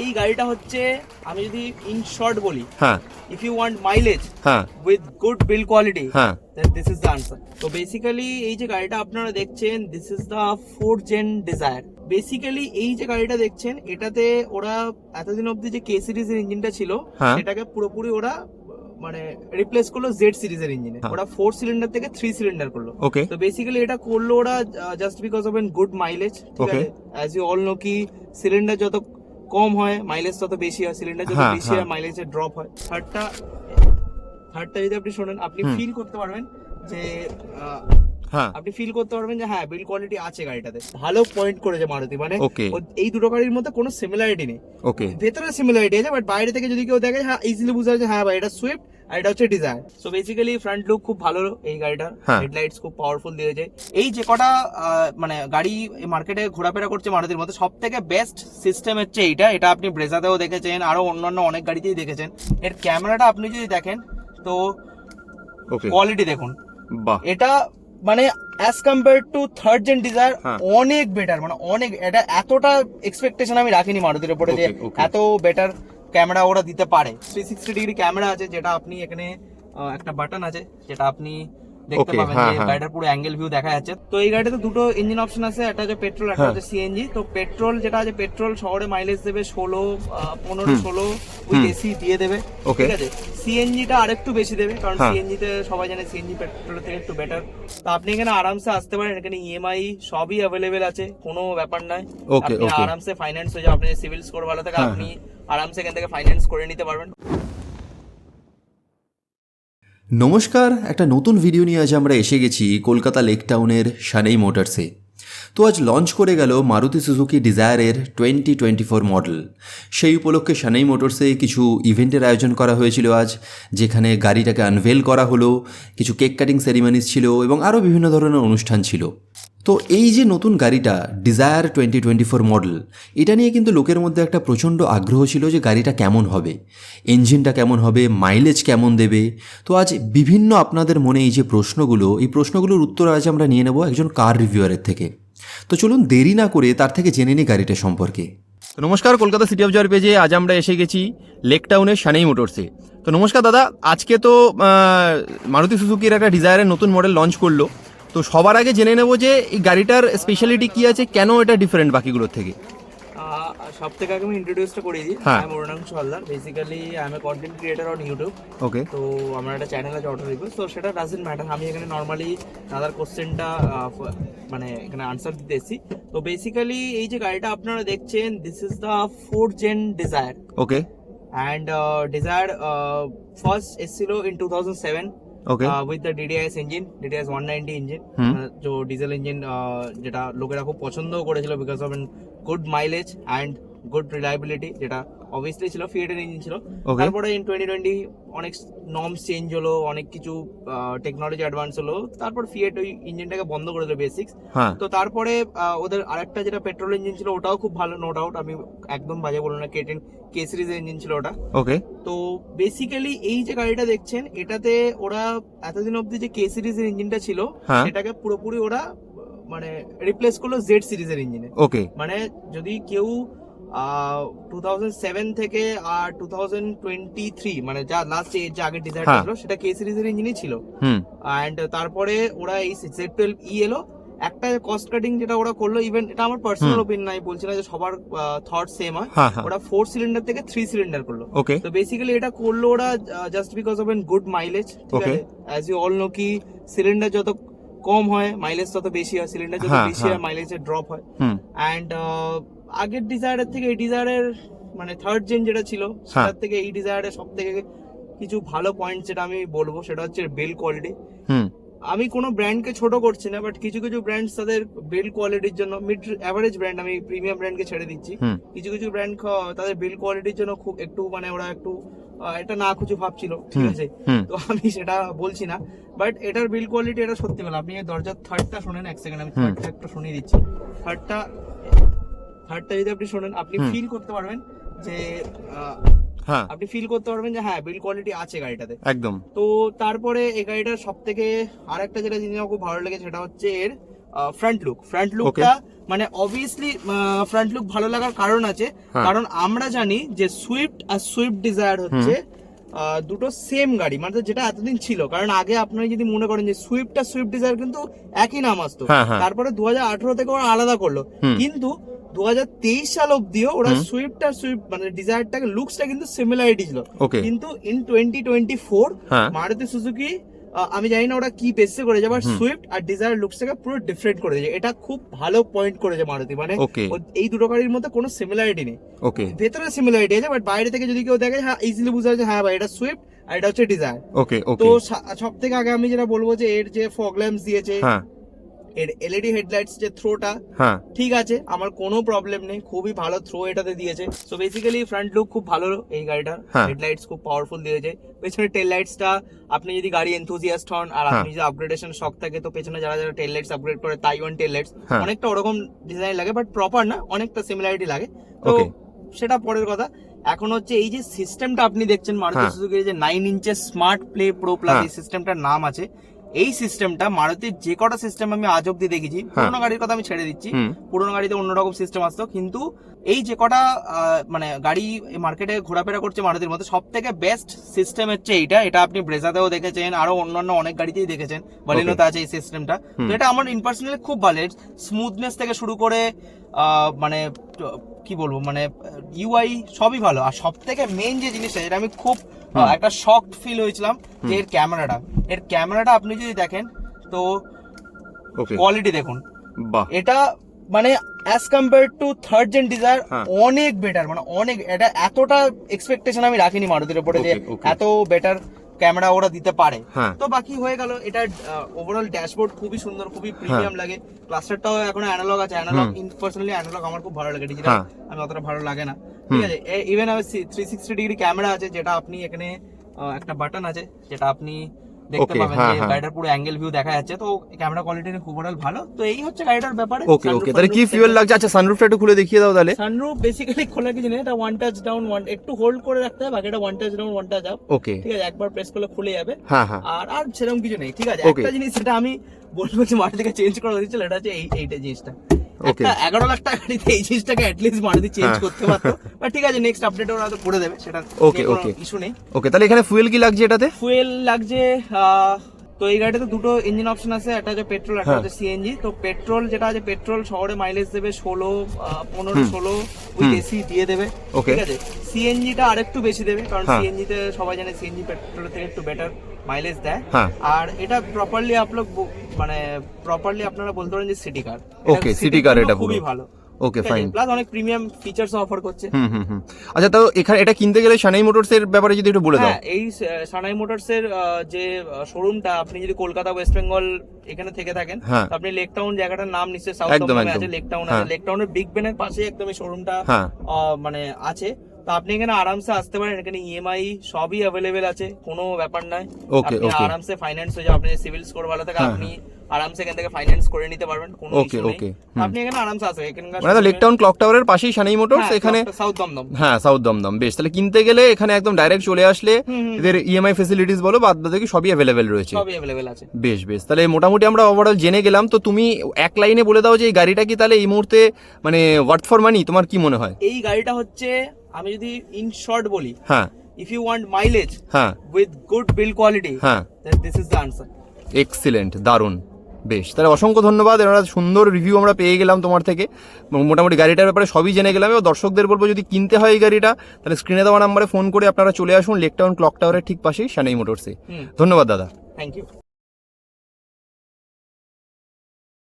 এই গাড়িটা হচ্ছে আমি যদি ইন শর্ট বলি হ্যাঁ। ইফ ইউ ওয়ান্ট মাইলেজ হ্যাঁ। উইথ গুড বিল্ড কোয়ালিটি হ্যাঁ। This is the answer. তো বেসিক্যালি এই যে গাড়িটা আপনারা দেখছেন this is the four gen Dzire basically এই যে গাড়িটা দেখছেন এটাতে ওরা এতদিন অবধি যে কে সিরিজের ইঞ্জিনটা ছিল হ্যাঁ। সেটাকে পুরোপুরি ওরা মানে রিপ্লেস করল জেড সিরিজের ইঞ্জিনে। ওরা ফোর সিলিন্ডার থেকে থ্রি সিলিন্ডার করল। ওকে তো বেসিক্যালি এটা করল ওরা just because of an good mileage ঠিক আছে? অ্যাজ ইউ অল নো কি সিলিন্ডার যত কম হয় মাইলেজ তত বেশি হয় সিলিন্ডার যত হ্যাঁ, বেশি হয় হ্যাঁ। মাইলেজের ড্রপ হয় থার্ডটা থার্ডটা যদি আপনি শোনেন আপনি হুম। ফিল করতে পারবেন যে আহ, হ্যাঁ আপনি ফিল করতে পারবেন যে হ্যাঁ বিল কোয়ালিটি আছে গাড়িটাতে ভালো পয়েন্ট করেছে মারুতি মানে. ও- এই দুটো গাড়ির মধ্যে কোনো সিমিলারিটি নেই ওকে ভেতরে সিমিলারিটি আছে বাট বাইরে থেকে যদি কেউ দেখে হ্যাঁ ইজিলি বুঝা যাচ্ছে হ্যাঁ ভাই এটা সুইফট আর এটা হচ্ছে Dzire so basically front look খুব ভালো এই গাড়িটার হ্যাঁ। হেডলাইটস খুব পাওয়ারফুল দিয়েছে এই যে কটা মানে গাড়ি মার্কেটে ঘোরাফেরা করছে মারুতির মধ্যে সব থেকে বেস্ট সিস্টেম হচ্ছে এইটা এটা আপনি ব্রেজাতেও দেখেছেন আরও অন্যান্য অনেক গাড়িতেই দেখেছেন। এর ক্যামেরাটা আপনি যদি দেখেন তো কোয়ালিটি দেখুন। বাহ। এটা মানে as compare to third gen Dzire হ্যাঁ। অনেক বেটার মানে অনেক এটা এতটা এক্সপেকটেশন আমি রাখিনি মারুতির উপরে যে. এত বেটার ক্যামেরা ওরা দিতে পারে। থ্রি সিক্সটি ডিগ্রি ক্যামেরা আছে যেটা আপনি এখানে আহ, একটা বাটন আছে যেটা আপনি দেখতে পাবেন হ্যাঁ, যে হ্যাঁ। গাড়িটার পুরো অ্যাঙ্গেল ভিউ দেখা যাচ্ছে। তো এই গাড়িতে দুটো ইঞ্জিন অপশন আছে একটা হচ্ছে পেট্রোল একটা হ্যাঁ। হচ্ছে সিএনজি তো পেট্রোল যেটা আছে পেট্রোল শহরে মাইলেজ দেবে ষোলো পনেরো ষোলো উইথ এসি দিয়ে দেবে। ঠিক আছে? সিএনজিটা আরেকটু বেশি দেবে কারণ হ্যাঁ। সিএনজি তে সবাই জানে সিএনজি পেট্রোলের থেকে একটু বেটার তো আপনি এখানে আরামসে আসতে পারেন এখানে ইএমআই সবই অ্যাভেলেবেল আছে কোনো ব্যাপার নয়। আপনি আরামসে ফাইন্যান্স হয়ে যাবে আপনি সিভিল স্কোর ভালো থাকে আপনি আরামসে এখান থেকে ফাইন্যান্স করে নিতে পারবেন। নমস্কার, একটা নতুন ভিডিও নিয়ে আজ আমরা এসে গেছি কলকাতা লেক টাউনের সানেই মোটরসে তো আজ লঞ্চ করে গেল মারুতি সুজুকি ডিজায়ারের টোয়েন্টি টোয়েন্টি ফোর মডেল সেই উপলক্ষে সানেই মোটরসে কিছু ইভেন্টের আয়োজন করা হয়েছিল আজ, যেখানে গাড়িটাকে আনভেল করা হলো, কিছু কেক কাটিং সেরিমনিস ছিল এবং আরও বিভিন্ন ধরনের অনুষ্ঠান ছিল। তো এই যে নতুন গাড়িটা Dzire twenty twenty four model এটা নিয়ে কিন্তু লোকের মধ্যে একটা প্রচণ্ড আগ্রহ ছিল যে গাড়িটা কেমন হবে ইঞ্জিনটা কেমন হবে মাইলেজ কেমন দেবে। তো আজ বিভিন্ন আপনাদের মনে এই যে প্রশ্নগুলো, এই প্রশ্নগুলোর উত্তর আজ আমরা নিয়ে নেব একজন কার রিভিউয়ারের থেকে। তো চলুন দেরি না করে তার থেকে জেনে নিই গাড়িটা সম্পর্কে। নমস্কার, কলকাতা সিটি অফ জয়ের পেজে আজ আমরা এসে গেছি লেক টাউনের সানেই মোটরসে তো নমস্কার দাদা, আজকে তো মারুতি সুজুকির একটা ডিজায়ারের নতুন মডেল লঞ্চ করল। তো সবার আগে জেনে নেব যে এই গাড়িটার স্পেশালিটি কি আছে কেন এটা ডিফারেন্ট বাকিগুলোর থেকে? সব থেকে আগে আমি ইন্ট্রোডিউসটা করে দিই। হ্যাঁ। আমি Arunangshu Haldar basically I am a content creator on YouTube okay তো আমার একটা চ্যানেল আছে অটো রিভিউ তো সেটা ডাজেন্ট ম্যাটার আমি এখানে নর্মালি দাদার কোশ্চেনটা মানে এখানে আনসার দিতে এসেছি। তো বেসিক্যালি এই যে গাড়িটা আপনারা দেখছেন this is the four gen Dzire okay and Dzire first এসেছিল in two thousand seven with the DDiS engine DDiS one ninety engine তো যে ডিজেল ইঞ্জিন যেটা লোকেরা খুব পছন্দও করেছিল because of good mileage and good reliability যেটা obviously ছিল ফিয়েটের ইঞ্জিন ছিল। তারপরে ইন টোয়েন্টি টোয়েন্টি অনেক নর্মস চেঞ্জ হলো অনেক কিছু টেকনোলজি অ্যাডভান্স হলো। তারপর ফিয়েট ওই ইঞ্জিনটাকে বন্ধ করে দিল বেসিক্স হ্যাঁ। তো তারপরে ওদের আরেকটা যেটা পেট্রোল ইঞ্জিন ছিল ওটাও খুব ভালো নো ডাউট আমি একদম বাজে বলব না কেটেন কে সিরিজের ইঞ্জিন ছিল ওটা। ওকে তো বেসিক্যালি এই যে গাড়িটা দেখছেন এটাতে ওরা এতদিন অবধি যে কে সিরিজের ইঞ্জিনটা ছিল হ্যাঁ। সেটাকে পুরোপুরি ওরা মানে রিপ্লেস করল জেড সিরিজের ইঞ্জিনে ওকে মানে যদি কেউ টু থেকে আর টু মানে যা লাস্ট যে আগের ডিজাইনটা হ্যাঁ। ছিল সেটা কে সিরিজের ইঞ্জিনই ছিল। অ্যান্ড তারপরে ওরা এই জেড টুয়েলভ ই এলো। একটা কস্ট কাটিং যেটা ওরা করল ইভেন এটা আমার পার্সোনাল। ওপিনিয়ন আমি বলছি না যে সবার থট সেম হয়। হ্যাঁ হ্যাঁ। ওরা ফোর সিলিন্ডার থেকে থ্রি সিলিন্ডার করল। ওকে তো বেসিক্যালি এটা করল ওরা just because of an good mileage ঠিক আছে? অ্যাজ ইউ অল নো কি সিলিন্ডার যত কম হয় মাইলেজ তত বেশি হয় সিলিন্ডার যত হ্যাঁ, বেশি হ্যাঁ। মাইলেজের ড্রপ হয়। অ্যান্ড আগের ডিজায়ারের থেকে এই ডিজায়ারের মানে থার্ড জেন যেটা ছিল হ্যাঁ। সেটার থেকে এই ডিজায়ারের সব থেকে কিছু ভালো পয়েন্ট যেটা আমি বলব সেটা হচ্ছে বেল কোয়ালিটি আমি কোনো ব্র্যান্ডকে ছোট করছি না বাট কিছু কিছু ব্র্যান্ড তাদের বিল কোয়ালিটির জন্য মিড অ্যাভারেজ ব্র্যান্ড আমি প্রিমিয়াম ব্র্যান্ডকে ছেড়ে দিচ্ছি। কিছু কিছু ব্র্যান্ড তাদের বিল কোয়ালিটির জন্য খুব একটু মানে ওরা একটু এটা না খুঁজে ভাবছিল ঠিক আছে? তো আমি সেটা বলছি না বাট এটার বিল কোয়ালিটি এটা সত্যি বলে আপনি দরজার থার্ডটা শোনেন এক সেকেন্ড আমি থার্ডটা একটু শুনিয়ে দিচ্ছি। থার্ডটা থার্ডটা যদি আপনি শোনেন আপনি ফিল করতে পারবেন যে হ্যাঁ। আপনি ফিল করতে পারবেন যে হ্যাঁ বিল কোয়ালিটি আছে গাড়িটাতে। একদম। তো তারপরে এই গাড়িটার সব থেকে আর একটা যেটা জিনিস আমার খুব ভালো লেগেছে সেটা হচ্ছে এর ফ্রন্ট লুক ফ্রন্ট লুকটা মানে অবভিয়াসলি ফ্রন্ট লুক ভালো লাগার কারণ আছে। হ্যাঁ। কারণ আমরা জানি যে সুইফট আর সুইফট ডিজায়ার হচ্ছে দুটো সেম গাড়ি। মানে যেটা এতদিন ছিল। কারণ আগে আপনারা যদি মনে করেন যে সুইফট আর সুইফট ডিজায়ার কিন্তু একই নাম আসতো। হ্যাঁ, হ্যাঁ। তারপরে দু হাজার আঠারো থেকে ওরা আলাদা করল। কিন্তু দু হাজার তেইশ সাল অব্দিও ওরা সুইফট আর সুইফট মানে ডিজায়ারটাকে লুকসটা কিন্তু সিমিলারিটি ছিল। কিন্তু in twenty twenty four Maruti Suzuki আমি জানি না ওরা কি পেসে করেছে বাট সুইফট আর ডিজায়ার লুকসটাকে পুরো ডিফারেন্ট করে দিয়েছে। এটা খুব ভালো পয়েন্ট করেছে মারুতি মানে এই দুটো গাড়ির মধ্যে কোনো সিমিলারিটি নেই। ওকে ভেতরে সিমিলারিটি আছে বাট বাইরে থেকে যদি কেউ দেখে হ্যাঁ ইজিলি বুঝতে পারছে হ্যাঁ ভাই এটা সুইফট আর এটা হচ্ছে ডিজায়ার ওকে ওকে তো সব থেকে আগে আমি যেটা বলব যে এর যে ফগ ল্যাম্পস দিয়েছে হ্যাঁ। এর এলইডি হেডলাইটস যে থ্রোটা হ্যাঁ ঠিক আছে আমার কোনো প্রবলেম নেই খুবই ভালো থ্রো এটাতে দিয়েছে সো বেসিক্যালি ফ্রন্ট লুক খুব ভালো এই গাড়িটার হ্যাঁ। হেডলাইটস খুব পাওয়ারফুল দিয়েছে পেছনে টেল লাইটসটা আপনি যদি গাড়ি এনথুজিয়াস্ট হন আর হ্যাঁ। আপনি যদি আপগ্রেডেশন শখ থাকে তো পেছনে যারা যারা টেল লাইটস আপগ্রেড করে তাইওয়ান টেল লাইটস হ্যাঁ। অনেকটা ওরকম ডিজাইন লাগে বাট প্রপার না অনেকটা সিমিলারিটি লাগে তো সেটা পরের কথা এখন হচ্ছে এই যে সিস্টেমটা আপনি দেখছেন মারুতি হ্যাঁ। সুজুকির যে নাইন ইঞ্চের স্মার্ট প্লে প্রো প্লাস হ্যাঁ। এই সিস্টেমটার নাম আছে এই সিস্টেমটা মারুতির যে কটা সিস্টেম আমি আজ অব্দি দেখেছি হ্যাঁ। পুরোনো গাড়ির কথা আমি ছেড়ে দিচ্ছি। পুরোনো গাড়িতে অন্যরকম সিস্টেম আসতো কিন্তু এই যে কটা মানে গাড়ি মার্কেটে ঘোরাফেরা করছে মারুতির মধ্যে সব থেকে বেস্ট সিস্টেম হচ্ছে এইটা। এটা আপনি ব্রেজাতেও দেখেছেন আরও অন্যান্য অনেক গাড়িতেই দেখেছেন। বলিনোতে আছে এই সিস্টেমটা তো এটা আমার পার্সোনালি খুব ভালো। স্মুথনেস থেকে শুরু করে আহ, মানে কি বলব মানে ইউআই সবই ভালো। আর সব থেকে মেন যে জিনিসটা যেটা আমি খুব একটা শক ফিল হয়েছিলাম যে এর ক্যামেরাটা এর ক্যামেরাটা আপনি যদি দেখেন তো কোয়ালিটি দেখুন। বাহ। এটা মানে as compare to third gen Dzire. অনেক বেটার মানে অনেক এটা এতটা এক্সপেকটেশন আমি রাখিনি মারুতির উপরে যে. এত বেটার ক্যামেরা ওরা দিতে পারে। হ্যাঁ। তো বাকি হয়ে গেল এটা ওভারঅল ড্যাশবোর্ড খুবই সুন্দর খুবই প্রিমিয়াম লাগে। ক্লাস্টারটাও এখন অ্যানালগ আছে অ্যানালগ পার্সোনালি অ্যানালগ আমার খুব ভালো লাগে ডিজিটাল হ্যাঁ। আমি অতটা ভালো লাগে না। ঠিক আছে ইভেন আমি থ্রি সিক্সটি ডিগ্রি ক্যামেরা আছে যেটা আপনি এখানে একটা বাটন আছে যেটা আপনি দেখতে পাবেন হ্যাঁ, যে হ্যাঁ। গাড়িটার পুরো অ্যাঙ্গেল ভিউ দেখা যাচ্ছে। তো ক্যামেরা কোয়ালিটি খুব ওভারঅল ভালো। তো এই হচ্ছে গাড়িটার ব্যাপারে। ওকে ওকে তাহলে কি ফিউয়েল লাগছে? আচ্ছা সানরুফটা একটু খুলে দেখিয়ে দাও তাহলে। সানরুফ বেসিক্যালি খোলা কিছু নেই। এটা ওয়ান টাচ ডাউন ওয়ান একটু হোল্ড করে রাখতে হবে বাকিটা one touch down one touch up okay ঠিক আছে একবার প্রেস করলে খুলে যাবে। হ্যাঁ হ্যাঁ। আর আর সেরকম কিছু নেই। ঠিক আছে একটা জিনিস সেটা আমি বলব যে মারুতি থেকে চেঞ্জ করা হয়েছিল এটা হচ্ছে এই এইটা জিনিসটা। একটা এগারো লাখ টাকা গাড়িতে এই জিনিসটাকে অ্যাটলিস্ট মারুতি চেঞ্জ। করতে পারতো। বাট ঠিক আছে নেক্সট আপডেট ওরা হয়তো করে দেবে সেটা ওকে ওকে ইস্যু নেই। ওকে তাহলে এখানে ফুয়েল কি লাগছে এটাতে? ফুয়েল লাগছে আহ, তো এই গাড়িতে দুটো ইঞ্জিন অপশন আছে একটা হচ্ছে পেট্রোল একটা হ্যাঁ। হচ্ছে সিএনজি তো পেট্রোল যেটা আছে পেট্রোল শহরে মাইলেজ দেবে ষোলো পনেরো ষোলো উইথ এসি দিয়ে দেবে। ঠিক আছে? সিএনজিটা আরেকটু বেশি দেবে কারণ হ্যাঁ। সিএনজি তে সবাই জানে সিএনজি পেট্রোলের থেকে একটু বেটার মাইলেজ দেয়। হ্যাঁ। আর এটা প্রপারলি আপলোক মানে প্রপারলি আপনারা বলতে পারেন যে city car Okay, city car এটা খুবই ভালো। ওকে ফাইন প্লাস অনেক প্রিমিয়াম ফিচার্স অফার করছে। হুম হুম হুম। আচ্ছা তো এখানে এটা কিনতে গেলে সানাই মোটরস এর ব্যাপারে যদি একটু বলে দাও। হ্যাঁ এই সানাই মোটরস এর যে শোরুমটা আপনি যদি কলকাতা ওয়েস্ট বেঙ্গল এখানে থেকে থাকেন হ্যাঁ। আপনি লেক টাউন জায়গাটার নাম নিশ্চয়ই সাউথ দমদমে আছে লেক টাউন। আছে। লেক টাউনের বিগ বেনের পাশে একদম এই শোরুমটা হ্যাঁ। মানে আছে। তো আপনি এখানে আরামসে আসতে পারেন এখানে ইএমআই সবই অ্যাভেলেবেল আছে কোনো ব্যাপার নয়। আপনি আরামসে ফাইন্যান্স হয়ে যাবে আপনি সিভিল স্কোর ভালো থাকে আপনি আরামসে এখান থেকে ফাইন্যান্স করে নিতে পারবেন কোনো okay, হুম। আপনি এখানে আরামসে আসবেন এখানকার মানে তো লেক টাউন ক্লক টাওয়ারের পাশেই সানাই মোটরস হ্যাঁ, এখানে সাউথ দমদম হ্যাঁ সাউথ দমদম বেশ তাহলে কিনতে গেলে এখানে একদম ডাইরেক্ট চলে আসলে। এদের ইএমআই ফেসিলিটিস বলো বাদ বাকি সবই অ্যাভেলেবেল রয়েছে। সবই অ্যাভেলেবেল আছে। বেশ বেশ তাহলে মোটামুটি আমরা ওভারঅল জেনে গেলাম তো তুমি এক লাইনে বলে দাও যে এই গাড়িটা কি তাহলে এই মুহূর্তে মানে ওয়ার্ড ফর মানি তোমার কি মনে হয়? এই গাড়িটা হচ্ছে আমি যদি ইন শর্ট বলি হ্যাঁ। ইফ ইউ ওয়ান্ট মাইলেজ হ্যাঁ। উইথ গুড বিল্ড কোয়ালিটি হ্যাঁ। This is the answer excellent দারুণ। বেশ তাহলে অসংখ্য ধন্যবাদ এনারা সুন্দর রিভিউ আমরা পেয়ে গেলাম তোমার থেকে। মোটামুটি গাড়িটার ব্যাপারে সবই জেনে গেলাম। এবং দর্শকদের বলব যদি কিনতে হয় এই গাড়িটা তাহলে স্ক্রিনে দেওয়া নাম্বারে ফোন করে আপনারা চলে আসুন লেকটাউন ক্লক টাওয়ারের ঠিক পাশেই সানাই মোটরসে ধন্যবাদ দাদা। Thank you